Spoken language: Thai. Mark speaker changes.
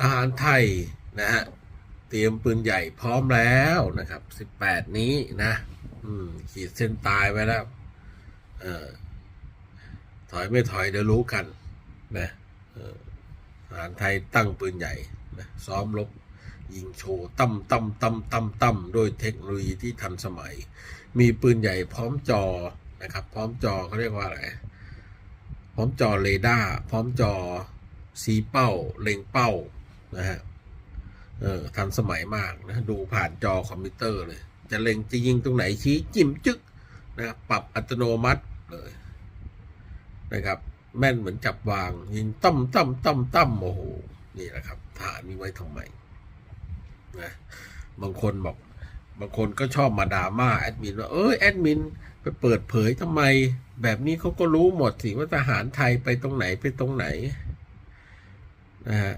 Speaker 1: ทหารไทยนะฮะเตรียมปืนใหญ่พร้อมแล้วนะครับสิบแปดนี้นะขีดเส้นตายไว้แล้วออถอยไม่ถอยเดี๋ยวรู้กันนะทหารไทยตั้งปืนใหญ่นะซ้อมรบยิงโชว์ตั้มตั้มตั้มตั้มตั้มด้วยเทคโนโลยีที่ทันสมัย มีปืนใหญ่พร้อมจอนะครับ พร้อมจอเขาเรียกว่าอะไร พร้อมจอเรดาร์พร้อมจอซีเป้า เล็งเป้า นะฮะเออทันสมัยมากนะดูผ่านจอคอมพิวเตอร์เลย จะเล็งจะยิงตรงไหนชี้จิ้มจึกนะปรับอัตโนมัติเลยนะครับ แม่นเหมือนจับวาง ยิงตั้มตั้มตั้มตั้มโอ้โหนี่แหละครับฐานนี้ไว้ทำไมนะบางคนบอก บางคนก็ชอบมาดราม่าแอดมินว่าเออแอดมินไปเปิดเผยทำไม แบบนี้เขาก็รู้หมดสิว่าทหารไทยไปตรงไหนไปตรงไหนนะฮะ